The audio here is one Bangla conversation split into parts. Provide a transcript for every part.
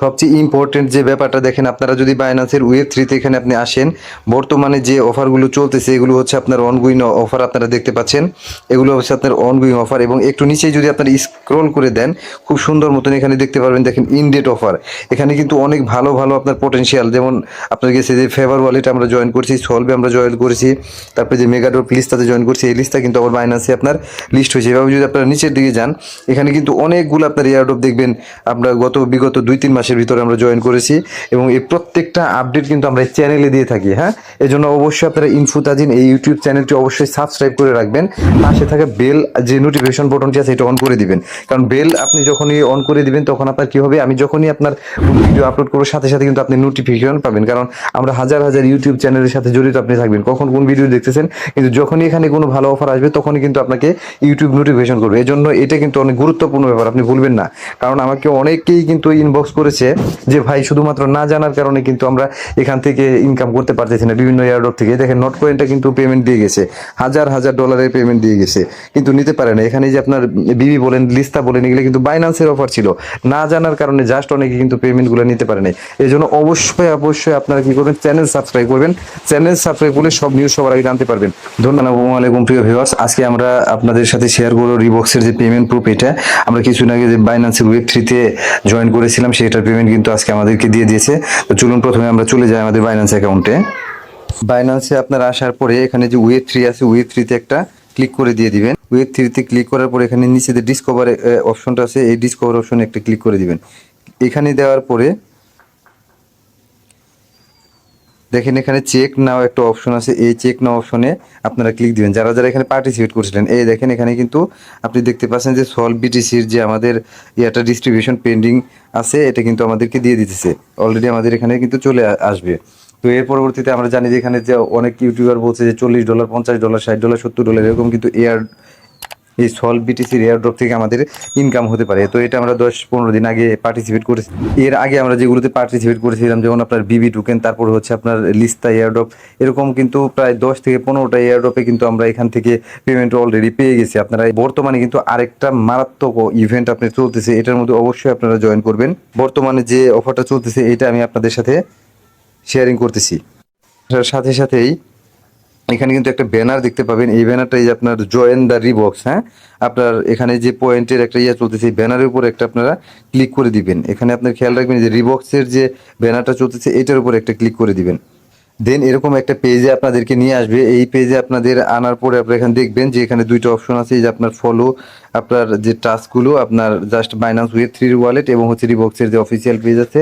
সবচেয়ে ইম্পর্টেন্ট যে ব্যাপারটা দেখেন, আপনারা যদি বাইন্যান্সের ওয়েব থ্রিতে এখানে আপনি আসেন, বর্তমানে যে অফারগুলো চলতেছে, এগুলো হচ্ছে আপনার অনগোয়িং অফার আপনারা দেখতে পাচ্ছেন। এগুলো হচ্ছে আপনার অনগোয়িং অফার এবং একটু নিচে যদি আপনারা স্ক্রল করে দেন, খুব সুন্দর মতন এখানে দেখতে পারবেন, দেখেন ইনডেট অফার এখানে কিন্তু অনেক ভালো ভালো আপনার পোটেনশিয়াল যেমন আপনার গেছে যে ফেভার ওয়ালেট আমরা জয়েন করছি সলভে আমরা জয়েন করেছি, তারপরে যে মেগাডোর লিস্টটাতে জয়েন করছি, এই লিস্টটা কিন্তু আবার বাইন্যান্সে আপনার লিস্ট হয়েছে। এভাবে যদি আপনারা নিচের দিকে যান, এখানে কিন্তু অনেকগুলো আপনার এয়ারড্রপ দেখবেন, আমরা গত বিগত দুই, তিন মাসের ভিতরে আমরা জয়েন করেছি এবং এই প্রত্যেকটা আপডেট কিন্তু আমরা চ্যানেলে দিয়ে থাকি হ্যাঁ? এই জন্য অবশ্যই আপনারা ইনফুতাজিন এই ইউটিউব চ্যানেলটি অবশ্যই সাবস্ক্রাইব করে রাখবেন। পাশে থাকা বেল যে নোটিফিকেশন বটনটি আছে, এটা অন করে দিবেন। কারণ বেল আপনি যখনই অন করে দিবেন, তখন আপনার কি হবে? আমি যখনই আপনার ভিডিও আপলোড করব, সাথে সাথে কিন্তু আপনি নোটিফিকেশন পাবেন। কারণ আমরা হাজার হাজার ইউটিউব চ্যানেলের সাথে জড়িত আপনি থাকবেন। কখন কোন ভিডিও দেখতেছেন? কিন্তু যখনই এখানে কোনো ভালো অফার আসবে, তখনই কিন্তু আপনাকে ইউটিউব নোটিফিকেশন করবে। জন্য এটা কিন্তু অনেক গুরুত্বপূর্ণ ব্যাপার, আপনি ভুলবেন না। কারণ আমাকে অনেকেই কিন্তু ইনবক্স করেছে যে ভাই শুধুমাত্র না জানার কারণে কিন্তু আমরা এখান থেকে ইনকাম করতে পারতেছি না। বিভিন্ন এয়ারড্রপ থেকে। দেখেন নট কয়েনটা কিন্তু পেমেন্ট দিয়ে গেছে। হাজার হাজার ডলারের পেমেন্ট দিয়ে গেছে। কিন্তু নিতে পারে না। এখানে যে আপনার বিবি বলেন, লিস্তা বলেন, এগুলো কিন্তু বাইন্যান্সের অফার ছিল। না জানার কারণে জাস্ট অনেকে কিন্তু পেমেন্টগুলো নিতে পারে নাই। এই জন্য অবশ্যই অবশ্যই আপনারা কি করবেন চ্যানেল সাবস্ক্রাইব করবেন। চ্যানেল সাবস্ক্রাইব করলে সব নিউজ সবার আগে জানতে পারবেন। ধন্যবাদ। প্রিয় ভিউয়ার্স আজকে আমরা আপনাদের সাথে শেয়ার করব রিবক্সের যে পেমেন্ট প্রুফ এটা। আমরা কিছুদিন আগে যে বাইন্যান্সের ওয়েব থ্রিতে জয়েন করেছিলাম সেটার পেমেন্ট কিন্তু আজকে আমাদেরকে দিয়ে দিয়েছে। তো চলুন প্রথমে আমরা চলে যাই আমাদের বাইন্যান্স অ্যাকাউন্টে বাইন্যান্সে আপনার আসার পরে এখানে যে ওয়েব থ্রি আছে ওয়েব থ্রিতে একটা ক্লিক করে দিয়ে দিবেন। ওয়েব থ্রিতে ক্লিক করার পরে এখানে নিচে যে ডিসকভার অপশনটা আছে, এই ডিসকভার অপশনে একটা ক্লিক করে দিবেন। এখানে দেওয়ার পরে দেখেন এখানে চেক নাও একটা অপশন আছে। এই চেক নাও অপশনে আপনারা ক্লিক দিবেন। যারা যারা এখানে পার্টিসিপেট করেছিলেন, এই দেখেন এখানে কিন্তু আপনি দেখতে পাচ্ছেন যে সলভ বিটিসির যে আমাদের ইয়াটা ডিস্ট্রিবিউশন পেন্ডিং আছে, এটা কিন্তু আমাদেরকে দিয়ে দিতেছে। অলরেডি আমাদের এখানে কিন্তু চলে আসবে। তো এর পরবর্তীতে আমরা জানি যে এখানে যে অনেক ইউটিউবার বলছে যে চল্লিশ ডলার পঞ্চাশ ডলার ষাট ডলার সত্তর ডলার এরকম কিন্তু এয়ার এই সল বিটিসির এয়ারড্রপ থেকে আমাদের ইনকাম হতে পারে। তো এটা আমরা দশ পনেরো দিন আগে পার্টিসিপেট করেছি। এর আগে আমরা যেগুলোতে পার্টিসিপেট করেছিলাম, যেমন আপনার বিবি টোকেন তারপর হচ্ছে আপনার লিস্তা এয়ারড্রপ এরকম কিন্তু প্রায় দশ থেকে পনেরোটা এয়ারড্রপে কিন্তু আমরা এখান থেকে পেমেন্ট অলরেডি পেয়ে গেছি। আপনারা বর্তমানে কিন্তু আরেকটা মারাত্মক ইভেন্ট আপনি চলতেছে, এটার মধ্যে অবশ্যই আপনারা জয়েন করবেন। বর্তমানে যে অফারটা চলতেছে, এটা আমি আপনাদের সাথে শেয়ারিং করতেছি। সাথে সাথেই এখানে কিন্তু একটা ব্যানার দেখতে পাবেন। এই ব্যানারটা এই যে আপনার জয়েন দ্য রিবক্স হ্যাঁ? আপনার এখানে যে পয়েন্টের একটা ইয়ে চলতেছে, এই ব্যানারের উপর একটা আপনারা ক্লিক করে দিবেন। এখানে আপনার খেয়াল রাখবেন যে রিবক্সের যে ব্যানারটা চলতেছে, এটার উপর একটা ক্লিক করে দিবেন। দেন এরকম একটা পেজে আপনাদেরকে নিয়ে আসবে। এই পেজে আপনাদের আনার পরে আপনারা এখানে দেখবেন যে এখানে দুইটা অপশন আছে। যে আপনার ফলো আপনার যে টাস্কগুলো আপনার just Binance web three wallet এবং হচ্ছে রিবক্সের যে অফিসিয়াল পেজ আছে,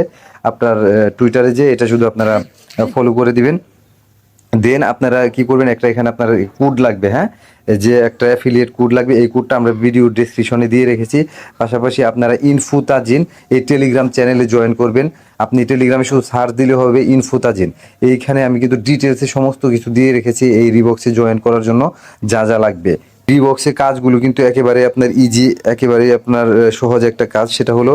আপনার টুইটারে যে, এটা শুধু আপনারা ফলো করে দিবেন। দেন আপনারা কি করবেন, একটা এখানে আপনার কোড লাগবে হ্যাঁ? যে একটা অ্যাফিলিয়েট কোড লাগবে, এই কোডটা আমরা ভিডিও ডিসক্রিপশনে দিয়ে রেখেছি। পাশাপাশি আপনারা ইনফুতাজিন এই টেলিগ্রাম চ্যানেলে জয়েন করবেন। আপনি টেলিগ্রামে শুধু সার্চ দিলে হবে ইনফুতাজিন এইখানে আমি কিন্তু ডিটেলসে সমস্ত কিছু দিয়ে রেখেছি এই রিবক্সে জয়েন করার জন্য, যা যা লাগবে। রিবক্সের কাজগুলো কিন্তু একেবারে আপনার ইজি একেবারে আপনার সহজ একটা কাজ। সেটা হলো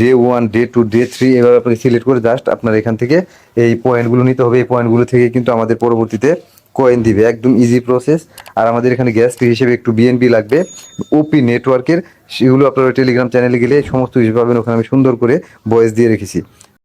day one day two day three এভাবে আপনি সিলেক্ট করে জাস্ট আপনার এখান থেকে এই পয়েন্টগুলো নিতে হবে। এই পয়েন্টগুলো থেকে কিন্তু আমাদের পরবর্তীতে কয়েন দিবে। একদম ইজি প্রসেস আর আমাদের এখানে গ্যাস ফি হিসেবে একটু বিএনপি লাগবে। ওপি নেটওয়ার্কের সেগুলো আপনারা টেলিগ্রাম চ্যানেলে গেলে সমস্ত কিছু পাবেন। ওখানে আমি সুন্দর করে ভয়েস দিয়ে রেখেছি।